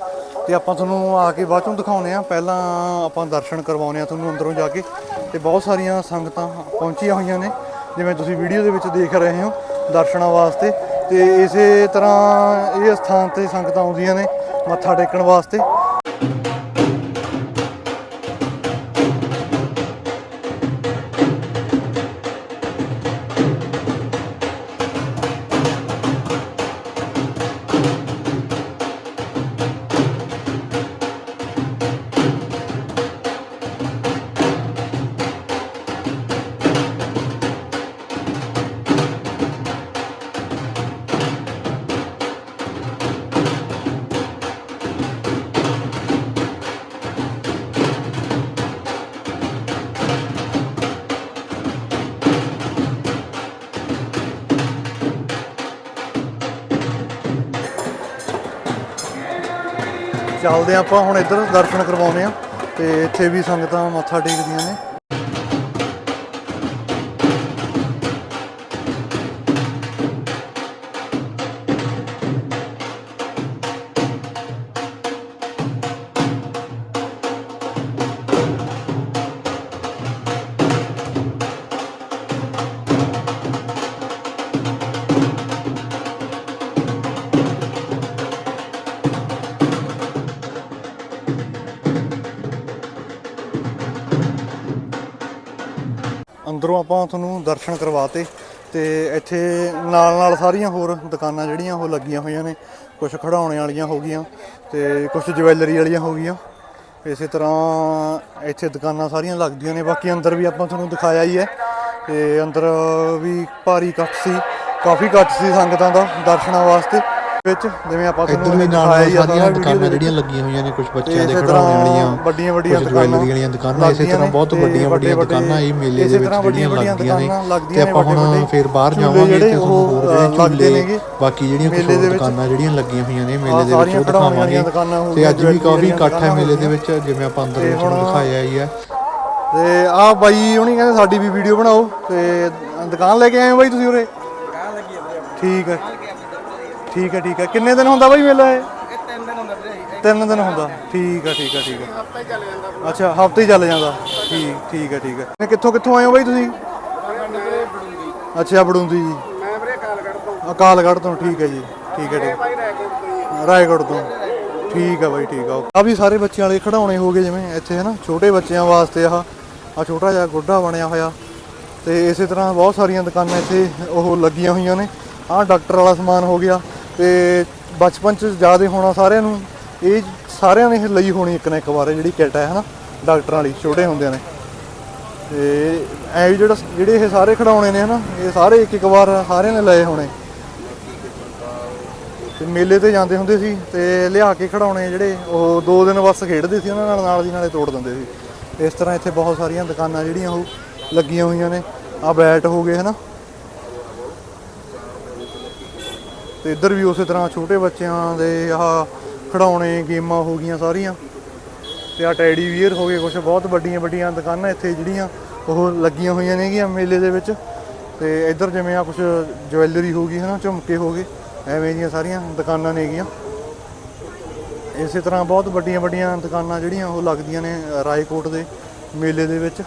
ਤੇ ਆਪਾਂ ਤੁਹਾਨੂੰ ਆ ਕੇ ਬਾਅਦ ਚੋਂ ਦਿਖਾਉਨੇ ਆ ਪਹਿਲਾਂ ਆਪਾਂ ਦਰਸ਼ਨ ਕਰਵਾਉਨੇ ਆ ਤੁਹਾਨੂੰ ਅੰਦਰੋਂ ਜਾ ਕੇ। ਤੇ ਬਹੁਤ ਸਾਰੀਆਂ ਸੰਗਤਾਂ ਪਹੁੰਚੀਆਂ ਹੋਈਆਂ ਨੇ, ਜਿਵੇਂ ਤੁਸੀਂ ਵੀਡੀਓ ਦੇ ਵਿੱਚ ਦੇਖ ਰਹੇ ਹੋ ਦਰਸ਼ਨਾਂ ਵਾਸਤੇ। ਤੇ ਇਸੇ ਤਰ੍ਹਾਂ ਇਹ ਸਥਾਨ ਤੇ ਸੰਗਤਾਂ ਆਉਂਦੀਆਂ ਨੇ ਮੱਥਾ ਟੇਕਣ ਵਾਸਤੇ। ਚੱਲਦੇ ਹਾਂ ਆਪਾਂ, ਹੁਣ ਇੱਧਰ ਦਰਸ਼ਨ ਕਰਵਾਉਂਦੇ ਆ ਤੇ ਇੱਥੇ ਵੀ ਸੰਗਤਾਂ ਮੱਥਾ ਟੇਕਦੀਆਂ ਨੇ। ਅੰਦਰੋਂ ਆਪਾਂ ਤੁਹਾਨੂੰ ਦਰਸ਼ਨ ਕਰਵਾਤੇ ਤੇ ਇੱਥੇ ਨਾਲ ਨਾਲ ਸਾਰੀਆਂ ਹੋਰ ਦੁਕਾਨਾਂ ਜਿਹੜੀਆਂ ਉਹ ਲੱਗੀਆਂ ਹੋਈਆਂ ਨੇ ਕੁਝ ਖੜਾਉਣੇ ਵਾਲੀਆਂ ਹੋ ਗਈਆਂ ਤੇ ਕੁਝ ਜਵੈਲਰੀ ਵਾਲੀਆਂ ਹੋ ਗਈਆਂ। ਇਸੇ ਤਰ੍ਹਾਂ ਇੱਥੇ ਦੁਕਾਨਾਂ ਸਾਰੀਆਂ ਲੱਗਦੀਆਂ ਨੇ, ਬਾਕੀ ਅੰਦਰ ਵੀ ਆਪਾਂ ਤੁਹਾਨੂੰ ਦਿਖਾਇਆ ਹੀ ਹੈ। ਤੇ ਅੰਦਰ ਵੀ ਭਾਰੀ ਇਕੱਠ ਸੀ, ਕਾਫੀ ਇਕੱਠ ਸੀ ਸੰਗਤਾਂ ਦਾ ਦਰਸ਼ਨਾਂ ਵਾਸਤੇ। ਵਿੱਚ ਜਿਵੇਂ ਆਪਾਂ ਇੱਧਰ ਤੁਹਾਨੂੰ ਵੀ ਨਾਲ ਹੀ ਆ ਸਾਰੀਆਂ ਦੁਕਾਨਾਂ। ਜਿਹੜੀਆਂ ਲੱਗੀਆਂ ਹੋਈਆਂ ਨੇ ਕੁਝ ਬੱਚਿਆਂ ਦੇ ਖਿਡੌਣੇ ਵਾਲੀਆਂ ਵੱਡੀਆਂ ਵੱਡੀਆਂ ਦੁਕਾਨਾਂ ਵਾਲੀਆਂ ਦੁਕਾਨਾਂ ਇਸੇ ਤਰ੍ਹਾਂ ਬਹੁਤ ਵੱਡੀਆਂ ਵੱਡੀਆਂ ਵੱਡੇ- ਦੁਕਾਨਾਂ ਇਹ ਮੇਲੇ ਦੇ ਵਿੱਚ ਤਰ੍ਹਾਂ ਜਿਹੜੀਆਂ ਵੱਡੀਆਂ ਲੱਗਦੀਆਂ ਨੇ। ਦੁਕਾਨਾਂ ਤੇ ਲੱਗਦੀਆਂ ਆਪਾਂ ਹੁਣ ਫੇਰ ਬਾਹਰ ਜਾਵਾਂਗੇ ਤੇ ਉਹ, ਤੁਹਾਨੂੰ ਹੋਰ ਜਿਹੜੇ ਲੱਗਦੇ ਝੂਲੇ ਬਾਕੀ ਜਿਹੜੀਆਂ ਕੁਝ। ਦੁਕਾਨਾਂ ਜਿਹੜੀਆਂ ਲੱਗੀਆਂ ਹੋਈਆਂ ਨੇ ਮੇਲੇ ਦੇ ਵਿੱਚ ਉਹ ਦਿਖਾਵਾਂਗੇ। ਦੁਕਾਨਾਂ ਹੋ ਤੇ ਅੱਜ ਵੀ ਕਾਫੀ ਇਕੱਠ ਹੈ ਮੇਲੇ ਦੇ ਦੁਕਾਨਾਂ ਵਿੱਚ ਜਿਵੇਂ ਆਪਾਂ ਅੰਦਰ ਤੇ ਵਿੱਚ ਹੁਣ- ਦਿਖਾਇਆ ਹੀ ਹੈ ਤੇ ਆਹ ਬਾਈ ਹੁਣੀ ਕਹਿੰਦੇ ਸਾਡੀ ਵੀ ਵੀਡੀਓ ਬਣਾਓ ਤੇ ਦੁਕਾਨ ਲੈ ਕੇ ਆਏ ਹੋ ਬਾਈ ਤੁਸੀਂ ਉਰੇ? ਠੀਕ ਹੈ। ਠੀਕ ਹੈ ਠੀਕ ਹੈ। ਕਿੰਨੇ ਦਿਨ ਹੁੰਦਾ ਬਾਈ ਮੇਲਾ ਇਹ? ਤਿੰਨ ਦਿਨ ਹੁੰਦਾ ਠੀਕ ਹੈ ਠੀਕ ਹੈ ਠੀਕ ਹੈ। ਅੱਛਾ ਹਫ਼ਤੇ ਹੀ ਚੱਲ ਜਾਂਦਾ। ਠੀਕ ਠੀਕ ਹੈ ਠੀਕ ਹੈ। ਕਿੱਥੋਂ ਕਿੱਥੋਂ ਆਏ ਹੋ ਬਾਈ ਤੁਸੀਂ? ਅੱਛਾ ਬੜੂੰਦੀ ਜੀ। ਮੈਂ ਵੀਰੇ ਕਾਲਗੜ੍ਹ ਤੋਂ। ਅਕਾਲਗੜ੍ਹ ਤੋਂ ਠੀਕ ਹੈ ਜੀ। ਠੀਕ ਹੈ ਠੀਕ। ਹੈ। ਰਾਏਗੜ੍ਹ ਤੋਂ। ਠੀਕ ਹੈ ਬਾਈ ਠੀਕ ਆ ਆ ਵੀ ਸਾਰੇ ਬੱਚਿਆਂ ਵਾਲੇ ਖਿਡੌਣੇ ਹੋ ਗਏ ਜਿਵੇਂ ਇੱਥੇ ਹੈ ਨਾ? ਛੋਟੇ ਬੱਚਿਆਂ ਵਾਸਤੇ ਆਹ ਆ ਛੋਟਾ ਜਿਹਾ ਗੁੱਡਾ ਬਣਿਆ ਹੋਇਆ। ਤੇ ਇਸੇ ਤਰ੍ਹਾਂ ਬਹੁਤ ਸਾਰੀਆਂ ਦੁਕਾਨਾਂ ਇੱਥੇ ਉਹ ਲੱਗੀਆਂ ਹੋਈਆਂ ਨੇ। ਆਹ ਡਾਕਟਰ ਵਾਲਾ ਸਮਾਨ ਹੋ ਗਿਆ। ਤੇ ਬਚਪਨ ਚ ਜ਼ਿਆਦਾ ਹੋਣਾ ਸਾਰਿਆਂ ਨੂੰ, ਇਹ ਸਾਰਿਆਂ ਨੇ ਇਹ ਲਈ ਹੋਣੀ ਇੱਕ ਨਾ ਇੱਕ ਵਾਰ ਜਿਹੜੀ ਕਿੱਟ ਹੈ, ਹਨਾ? ਡਾਕਟਰਾਂ ਲਈ ਛੋਟੇ ਹੁੰਦਿਆਂ ਨੇ। ਤੇ ਐ ਵੀ ਜਿਹੜਾ ਜਿਹੜੇ ਇਹ ਸਾਰੇ ਖਿਡੌਣੇ ਨੇ, ਹਨਾ? ਇਹ ਸਾਰੇ ਇੱਕ ਇੱਕ ਵਾਰ ਸਾਰਿਆਂ ਨੇ ਲਏ ਹੋਣੇ। ਤੇ ਮੇਲੇ ਤੇ ਜਾਂਦੇ ਹੁੰਦੇ ਸੀ ਤੇ ਲਿਆ ਕੇ ਖਿਡੌਣੇ ਜਿਹੜੇ, ਉਹ ਦੋ ਦਿਨ ਬਸ ਖੇਡਦੇ ਸੀ, ਉਹਨਾਂ ਨਾਲ ਨਾਲ ਦੀ ਨਾਲੇ ਤੋੜ ਦਿੰਦੇ ਸੀ। ਇਸ ਤਰ੍ਹਾਂ ਇੱਥੇ ਬਹੁਤ ਸਾਰੀਆਂ ਦੁਕਾਨਾਂ ਜਿਹੜੀਆਂ ਉਹ ਲੱਗੀਆਂ ਹੋਈਆਂ ਨੇ। ਆ ਬੈਟ ਹੋ ਗਏ, ਹਨਾ? ਤੇ ਇੱਧਰ ਵੀ ਉਸੇ ਤਰ੍ਹਾਂ ਛੋਟੇ ਬੱਚਿਆਂ ਦੇ ਆਹ ਖਿਡੌਣੇ ਗੇਮਾਂ ਹੋ ਗਈਆਂ ਸਾਰੀਆਂ। ਤੇ ਆ ਟੈਡੀ ਵੀਅਰ ਹੋ ਗਏ ਕੁਝ ਬਹੁਤ ਵੱਡੀਆਂ ਵੱਡੀਆਂ ਦੁਕਾਨਾਂ ਇੱਥੇ ਜਿਹੜੀਆਂ ਉਹ ਲੱਗੀਆਂ ਹੋਈਆਂ ਨੇਗੀਆਂ ਮੇਲੇ ਦੇ ਵਿੱਚ। ਤੇ ਇੱਧਰ ਜਿਵੇਂ ਆ ਕੁਝ ਜਵੈਲਰੀ ਹੋ ਗਈ, ਹਨਾ, ਝੁਮਕੇ ਹੋ ਗਏ, ਐਵੇਂ ਦੀਆਂ ਸਾਰੀਆਂ ਦੁਕਾਨਾਂ ਨੇਗੀਆਂ। ਇਸੇ ਤਰ੍ਹਾਂ ਬਹੁਤ ਵੱਡੀਆਂ ਵੱਡੀਆਂ ਦੁਕਾਨਾਂ ਜਿਹੜੀਆਂ ਉਹ ਲੱਗਦੀਆਂ ਨੇ ਰਾਏਕੋਟ ਦੇ ਮੇਲੇ ਦੇ ਵਿੱਚ।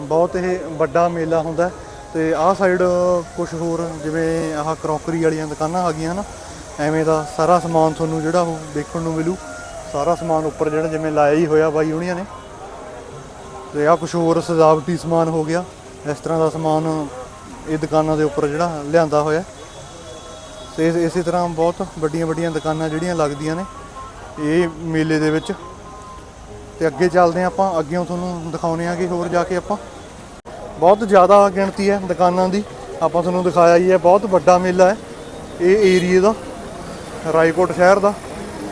ਬਹੁਤ ਇਹ ਵੱਡਾ ਮੇਲਾ ਹੁੰਦਾ। ਹੈ ਤੇ ਆਹ ਸਾਈਡ ਕੁਝ ਹੋਰ, ਜਿਵੇਂ ਆਹ ਕਰੋਕਰੀ ਵਾਲੀਆਂ ਦੁਕਾਨਾਂ ਆ ਗਈਆਂ ਨਾ ਐਵੇਂ ਦਾ ਸਾਰਾ ਸਮਾਨ ਤੁਹਾਨੂੰ ਜਿਹੜਾ ਉਹ ਦੇਖਣ ਨੂੰ ਮਿਲੂ। ਸਾਰਾ ਸਮਾਨ ਉੱਪਰ ਜਿਹੜਾ ਜਿਵੇਂ ਲਾਇਆ ਹੀ ਹੋਇਆ ਬਾਈ ਹੁਣੀਆਂ ਨੇ। ਤੇ ਆਹ ਕੁਝ ਹੋਰ ਸਜਾਵਟੀ ਸਮਾਨ ਹੋ ਗਿਆ। ਇਸ ਤਰ੍ਹਾਂ ਦਾ ਸਮਾਨ ਇਹ ਦੁਕਾਨਾਂ ਦੇ ਉੱਪਰ ਜਿਹੜਾ ਲਿਆਂਦਾ ਹੋਇਆ। ਤੇ ਇਸੇ ਤਰ੍ਹਾਂ ਬਹੁਤ ਵੱਡੀਆਂ ਵੱਡੀਆਂ ਦੁਕਾਨਾਂ ਜਿਹੜੀਆਂ ਲੱਗਦੀਆਂ ਨੇ ਇਹ ਮੇਲੇ ਦੇ ਵਿੱਚ। ਤੇ ਅੱਗੇ ਚੱਲਦੇ ਹਾਂ ਆਪਾਂ ਅੱਗੇੋਂ ਤੁਹਾਨੂੰ ਦਿਖਾਉਨੇ ਆ ਕਿ ਹੋਰ ਜਾ ਕੇ ਆਪਾਂ। ਬਹੁਤ ਜ਼ਿਆਦਾ ਗਿਣਤੀ ਹੈ ਦੁਕਾਨਾਂ ਦੀ। ਆਪਾਂ ਤੁਹਾਨੂੰ ਦਿਖਾਇਆ ਹੀ ਹੈ, ਬਹੁਤ ਵੱਡਾ ਮੇਲਾ ਹੈ ਇਹ ਏਰੀਏ ਦਾ, ਰਾਏਕੋਟ ਸ਼ਹਿਰ ਦਾ।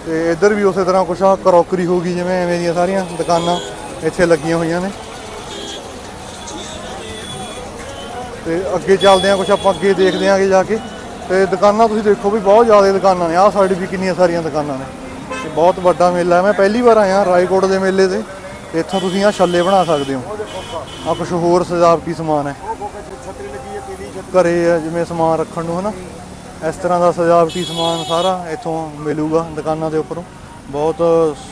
ਤੇ ਇੱਧਰ ਵੀ ਉਸੇ ਤਰ੍ਹਾਂ ਕੁਛ ਆ, ਕਰੋਕਰੀ ਹੋ ਗਈ ਜਿਵੇਂ ਐਵੇਂ ਦੀਆਂ ਸਾਰੀਆਂ ਦੁਕਾਨਾਂ ਇੱਥੇ ਲੱਗੀਆਂ ਹੋਈਆਂ ਨੇ। ਤੇ ਅੱਗੇ ਚੱਲਦੇ ਆ ਕੁਛ ਆਪਾਂ ਅੱਗੇ ਦੇਖਦੇ ਆਂਗੇ ਜਾ ਕੇ। ਤੇ ਦੁਕਾਨਾਂ ਤੁਸੀਂ ਦੇਖੋ ਵੀ ਬਹੁਤ ਜ਼ਿਆਦਾ ਦੁਕਾਨਾਂ ਨੇ, ਆਹ ਸਾਈਡ ਵੀ ਕਿੰਨੀਆਂ ਸਾਰੀਆਂ ਦੁਕਾਨਾਂ ਨੇ। ਤੇ ਬਹੁਤ ਵੱਡਾ ਮੇਲਾ ਹੈ। ਮੈਂ ਪਹਿਲੀ ਵਾਰ ਆਇਆ ਰਾਏਕੋਟ ਦੇ ਮੇਲੇ ਤੇ। ਇੱਥੋਂ ਤੁਸੀਂ ਆ ਛੱਲੇ ਬਣਾ ਸਕਦੇ ਹੋ। ਆ ਕੁਝ ਹੋਰ ਸਜਾਵਟੀ ਸਮਾਨ ਹੈ। ਘਰੇ ਜਿਵੇਂ ਸਮਾਨ ਰੱਖਣ ਨੂੰ, ਹਨਾ? ਇਸ ਤਰ੍ਹਾਂ ਦਾ ਸਜਾਵਟੀ ਸਮਾਨ ਸਾਰਾ ਇੱਥੋਂ ਮਿਲੂਗਾ ਦੁਕਾਨਾਂ ਦੇ ਉੱਪਰੋਂ। ਬਹੁਤ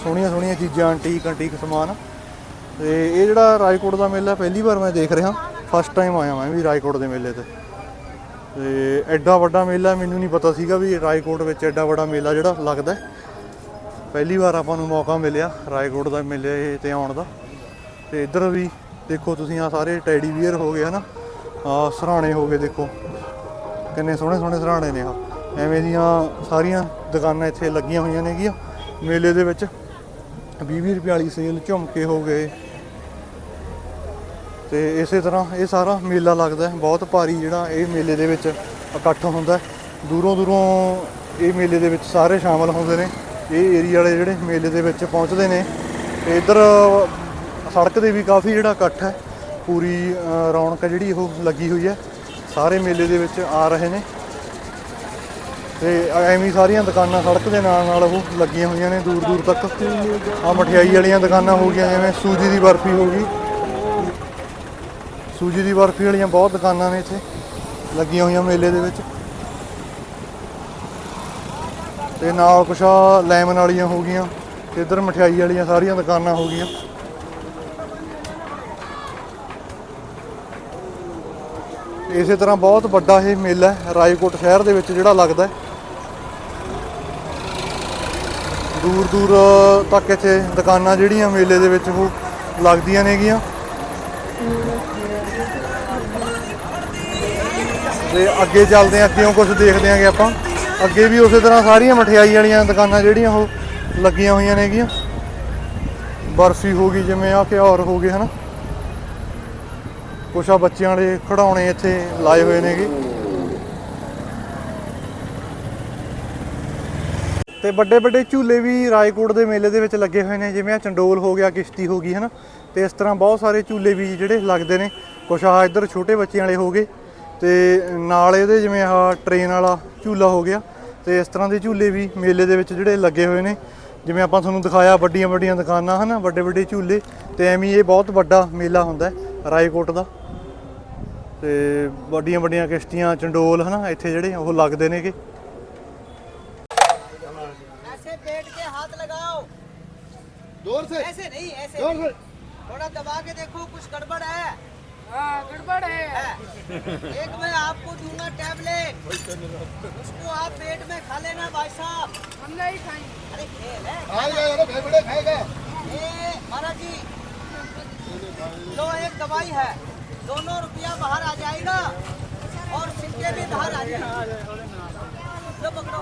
ਸੋਹਣੀਆਂ ਸੋਹਣੀਆਂ ਚੀਜ਼ਾਂ ਅੰਟੀਕ ਅੰਟੀਕ ਸਮਾਨ ਤੇ ਇਹ ਜਿਹੜਾ ਰਾਏਕੋਟ ਦਾ ਮੇਲਾ, ਪਹਿਲੀ ਵਾਰ ਮੈਂ ਦੇਖ ਰਿਹਾ। ਫਸਟ ਟਾਈਮ ਆਇਆ ਮੈਂ ਵੀ ਰਾਏਕੋਟ ਦੇ ਮੇਲੇ ਤੇ। ਤੇ ਐਡਾ ਵੱਡਾ ਮੇਲਾ, ਮੈਨੂੰ ਨਹੀਂ ਪਤਾ ਸੀਗਾ ਵੀ ਰਾਏਕੋਟ ਵਿੱਚ ਐਡਾ ਵੱਡਾ ਮੇਲਾ ਜਿਹੜਾ ਲੱਗਦਾ ਪਹਿਲੀ ਵਾਰ ਆਪਾਂ ਨੂੰ ਮੌਕਾ ਮਿਲਿਆ, ਰਾਏਕੋਟ ਦਾ ਮੇਲੇ ਤੇ ਆਉਣ ਦਾ। ਤੇ ਇੱਧਰ ਵੀ ਦੇਖੋ ਤੁਸੀਂ ਆ ਸਾਰੇ ਟੈਡੀ ਵੀਅਰ ਹੋ ਗਏ ਹਨਾ ਆ ਸਰਾਣੇ ਹੋ ਗਏ ਦੇਖੋ। ਕਿੰਨੇ ਸੋਹਣੇ ਸੋਹਣੇ ਸਰਾਣੇ ਨੇ ਆ ਐਵੇਂ ਦੀਆਂ ਸਾਰੀਆਂ ਦੁਕਾਨਾਂ ਇੱਥੇ ਲੱਗੀਆਂ ਹੋਈਆਂ ਨੇਗੀਆਂ। ਮੇਲੇ ਦੇ ਵਿੱਚ 20 ਰੁਪਏ ਵਾਲੀ ਸੇਲ ਝੁਮਕੇ ਹੋ ਗਏ। ਤੇ ਇਸੇ ਤਰ੍ਹਾਂ ਇਹ ਸਾਰਾ ਮੇਲਾ ਲੱਗਦਾ ਹੈ। ਬਹੁਤ ਭਾਰੀ ਜਿਹੜਾ ਇਹ ਮੇਲੇ ਦੇ ਵਿੱਚ ਇਕੱਠ ਹੁੰਦਾ ਦੂਰੋਂ ਦੂਰੋਂ ਇਹ ਮੇਲੇ ਦੇ ਵਿੱਚ ਸਾਰੇ ਸ਼ਾਮਲ ਹੁੰਦੇ ਨੇ। ਇਹ ਏਰੀਆ ਵਾਲੇ ਜਿਹੜੇ ਮੇਲੇ ਦੇ ਵਿੱਚ ਪਹੁੰਚਦੇ ਨੇ ਤੇ ਇੱਧਰ ਸੜਕ ਦੇ ਵੀ ਕਾਫੀ ਜਿਹੜਾ ਇਕੱਠ ਹੈ ਪੂਰੀ ਅ, ਰੌਣਕ ਜਿਹੜੀ ਉਹ ਲੱਗੀ ਹੋਈ ਹੈ ਸਾਰੇ ਮੇਲੇ ਦੇ ਵਿੱਚ ਆ ਰਹੇ ਨੇ। ਤੇ ਐਵੇਂ ਸਾਰੀਆਂ ਦੁਕਾਨਾਂ ਸੜਕ ਦੇ ਨਾਲ ਨਾਲ ਉਹ ਲੱਗੀਆਂ ਹੋਈਆਂ ਨੇ ਦੂਰ ਦੂਰ ਤੱਕ। ਆ ਮਠਿਆਈ ਵਾਲੀਆਂ ਦੁਕਾਨਾਂ ਹੋ ਗਈਆਂ ਜਿਵੇਂ ਸੂਜੀ ਦੀ ਬਰਫੀ ਹੋ ਗਈ। ਸੂਜੀ ਦੀ ਬਰਫੀ ਵਾਲੀਆਂ ਬਹੁਤ ਦੁਕਾਨਾਂ ਨੇ ਇੱਥੇ ਲੱਗੀਆਂ ਹੋਈਆਂ ਮੇਲੇ ਦੇ ਵਿੱਚ। ਤੇ ਨਾਲ ਕੁਛ ਲੈਮਨ ਵਾਲੀਆਂ ਹੋ ਗਈਆਂ ਤੇ ਇੱਧਰ ਮਠਿਆਈ ਵਾਲੀਆਂ ਸਾਰੀਆਂ ਦੁਕਾਨਾਂ ਹੋ ਗਈਆਂ। ਇਸੇ ਤਰ੍ਹਾਂ ਬਹੁਤ ਵੱਡਾ ਇਹ ਮੇਲਾ ਹੈ, ਰਾਏਕੋਟ ਸ਼ਹਿਰ ਦੇ ਵਿੱਚ ਜਿਹੜਾ ਲੱਗਦਾ ਹੈ। ਦੂਰ ਦੂਰ ਤੱਕ ਇੱਥੇ ਦੁਕਾਨਾਂ ਜਿਹੜੀਆਂ ਮੇਲੇ ਦੇ ਵਿੱਚ ਉਹ ਲੱਗਦੀਆਂ ਨੇਗੀਆਂ। ਤੇ ਅੱਗੇ ਚੱਲਦੇ ਆਂ ਕਿਉਂ ਕੁਝ ਦੇਖਦੇ ਆਂਗੇ ਆਪਾਂ। ਅੱਗੇ ਵੀ ਉਸੇ ਤਰ੍ਹਾਂ ਸਾਰੀਆਂ ਮਠਿਆਈ ਵਾਲੀਆਂ ਦੁਕਾਨਾਂ ਜਿਹੜੀਆਂ ਉਹ ਲੱਗੀਆਂ ਹੋਈਆਂ ਨੇਗੀਆਂ। ਬਰਫੀ ਹੋ ਗਈ ਜਿਵੇਂ ਆ ਘਿਓਰ ਹੋ ਗਏ, ਹਨਾ? ਕੁਛ ਆ ਬੱਚਿਆਂ ਵਾਲੇ ਖਿਡੌਣੇ ਇੱਥੇ ਲਾਏ ਹੋਏ ਨੇਗੇ। ਤੇ ਵੱਡੇ ਵੱਡੇ ਝੂਲੇ ਵੀ ਰਾਏਕੋਟ ਦੇ ਮੇਲੇ ਦੇ ਵਿੱਚ ਲੱਗੇ ਹੋਏ ਨੇ, ਜਿਵੇਂ ਆ ਚੰਡੋਲ ਹੋ ਗਿਆ, ਕਿਸ਼ਤੀ ਹੋ ਗਈ, ਹਨਾ? ਤੇ ਇਸ ਤਰ੍ਹਾਂ ਬਹੁਤ ਸਾਰੇ ਝੂਲੇ ਵੀ ਜਿਹੜੇ ਲੱਗਦੇ ਨੇ। ਕੁਛ ਆ ਇੱਧਰ ਛੋਟੇ ਬੱਚਿਆਂ ਵਾਲੇ ਹੋ ਗਏ। ਤੇ ਨਾਲ ਇਹਦੇ ਜਿਵੇਂ ਆਹ ਟ੍ਰੇਨ ਵਾਲਾ ਝੂਲਾ ਹੋ ਗਿਆ ਤੇ ਇਸ ਤਰ੍ਹਾਂ ਦੇ ਝੂਲੇ ਵੀ ਮੇਲੇ ਦੇ ਵਿੱਚ ਜਿਹੜੇ ਲੱਗੇ ਹੋਏ ਨੇ ਜਿਵੇਂ ਆਪਾਂ ਤੁਹਾਨੂੰ ਦਿਖਾਇਆ ਵੱਡੀਆਂ ਵੱਡੀਆਂ ਦੁਕਾਨਾਂ ਹਨਾ ਵੱਡੇ ਵੱਡੇ ਝੂਲੇ ਤੇ ਐਵੇਂ ਹੀ ਇਹ ਬਹੁਤ ਵੱਡਾ ਮੇਲਾ ਹੁੰਦਾ ਹੈ ਰਾਏਕੋਟ ਦਾ ਤੇ ਵੱਡੀਆਂ ਵੱਡੀਆਂ ਕਿਸ਼ਤੀਆਂ ਚੰਡੋਲ ਹਨਾ ਇੱਥੇ ਜਿਹੜੇ ਉਹ ਲੱਗਦੇ ਨੇਗੇ ऐसे पेट के हाथ लगाओ जोर से ऐसे नहीं ऐसे जोर से थोड़ा दबा के देखो कुछ गड़बड़ है हाँ गड़बड़ है। एक मैं आपको दूँगा टैबलेट उसको आप पेट में खा लेना भाई साहब। हम नहीं खाएँगे। अरे खेल है महाराज जी लो एक दवाई है। दोनों रुपया बाहर आ जाएगा और सिक्के भी बाहर आ जाएँगे। लो पकड़ो।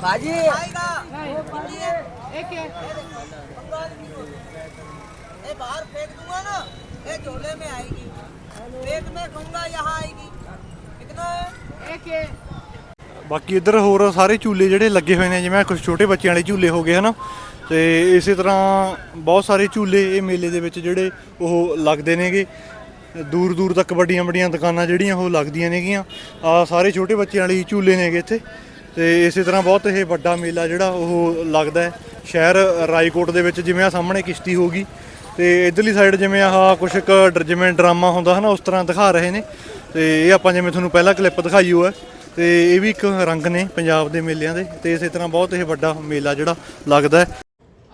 भाजी खाएगा नहीं एक ये बाहर फेंक दूंगा ना ये झोले में आएगी पेट में दूंगा यहाँ आएगी कितना है एक है ਬਾਕੀ ਇੱਧਰ ਹੋਰ ਸਾਰੇ ਝੂਲੇ ਜਿਹੜੇ ਲੱਗੇ ਹੋਏ ਨੇ ਜਿਵੇਂ ਕੁਝ ਛੋਟੇ ਬੱਚਿਆਂ ਵਾਲੇ ਝੂਲੇ ਹੋ ਗਏ ਹਨਾ ਤੇ ਇਸੇ ਤਰ੍ਹਾਂ ਬਹੁਤ ਸਾਰੇ ਝੂਲੇ ਇਹ ਮੇਲੇ ਦੇ ਵਿੱਚ ਜਿਹੜੇ ਉਹ ਲੱਗਦੇ ਨੇਗੇ ਦੂਰ ਦੂਰ ਤੱਕ ਵੱਡੀਆਂ ਵੱਡੀਆਂ ਦੁਕਾਨਾਂ ਜਿਹੜੀਆਂ ਉਹ ਲੱਗਦੀਆਂ ਨੇਗੀਆਂ ਆ ਸਾਰੇ ਛੋਟੇ ਬੱਚਿਆਂ ਵਾਲੀ ਝੂਲੇ ਨੇਗੇ ਇੱਥੇ ਤੇ ਇਸੇ ਤਰ੍ਹਾਂ ਬਹੁਤ ਇਹ ਵੱਡਾ ਮੇਲਾ ਜਿਹੜਾ ਉਹ ਲੱਗਦਾ ਹੈ। ਸ਼ਹਿਰ ਰਾਏਕੋਟ ਦੇ ਵਿੱਚ ਜਿਵੇਂ ਆ ਸਾਹਮਣੇ ਕਿਸ਼ਤੀ ਹੋ ਗਈ ਤੇ ਇਧਰਲੀ ਸਾਈਡ ਜਿਵੇਂ ਆਹ ਕੁਛ ਇੱਕ ਡ- ਜਿਵੇਂ ਡਰਾਮਾ ਹੁੰਦਾ ਹਨਾ, ਉਸ ਤਰ੍ਹਾਂ ਦਿਖਾ ਰਹੇ ਨੇ। ਤੇ ਇਹ ਆਪਾਂ ਜਿਵੇਂ ਤੁਹਾਨੂੰ ਪਹਿਲਾਂ ਕਲਿੱਪ ਦਿਖਾਈ ਹੋਇਆ। ਤੇ ਇਹ ਵੀ ਇੱਕ ਰੰਗ ਨੇ ਪੰਜਾਬ ਦੇ ਮੇਲਿਆਂ ਦੇ ਤੇ ਇਸੇ ਤਰ੍ਹਾਂ ਬਹੁਤ ਇਹ ਵੱਡਾ ਮੇਲਾ ਜਿਹੜਾ ਲੱਗਦਾ ਹੈ।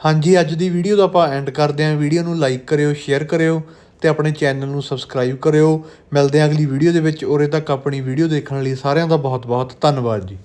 ਹਾਂਜੀ, ਅੱਜ ਦੀ ਵੀਡੀਓ ਦਾ ਆਪਾਂ ਐਂਡ ਕਰਦੇ ਹਾਂ। ਵੀਡੀਓ ਨੂੰ ਲਾਈਕ ਕਰਿਓ ਸ਼ੇਅਰ ਕਰਿਓ ਤੇ ਆਪਣੇ ਚੈਨਲ ਨੂੰ ਸਬਸਕ੍ਰਾਈਬ ਕਰਿਓ। ਮਿਲਦੇ ਹਾਂ ਅਗਲੀ ਵੀਡੀਓ ਦੇ ਵਿੱਚ। ਉਰੇ ਤੱਕ ਆਪਣੀ ਵੀਡੀਓ ਦੇਖਣ ਲਈ ਸਾਰਿਆਂ ਦਾ ਬਹੁਤ ਬਹੁਤ ਧੰਨਵਾਦ ਜੀ।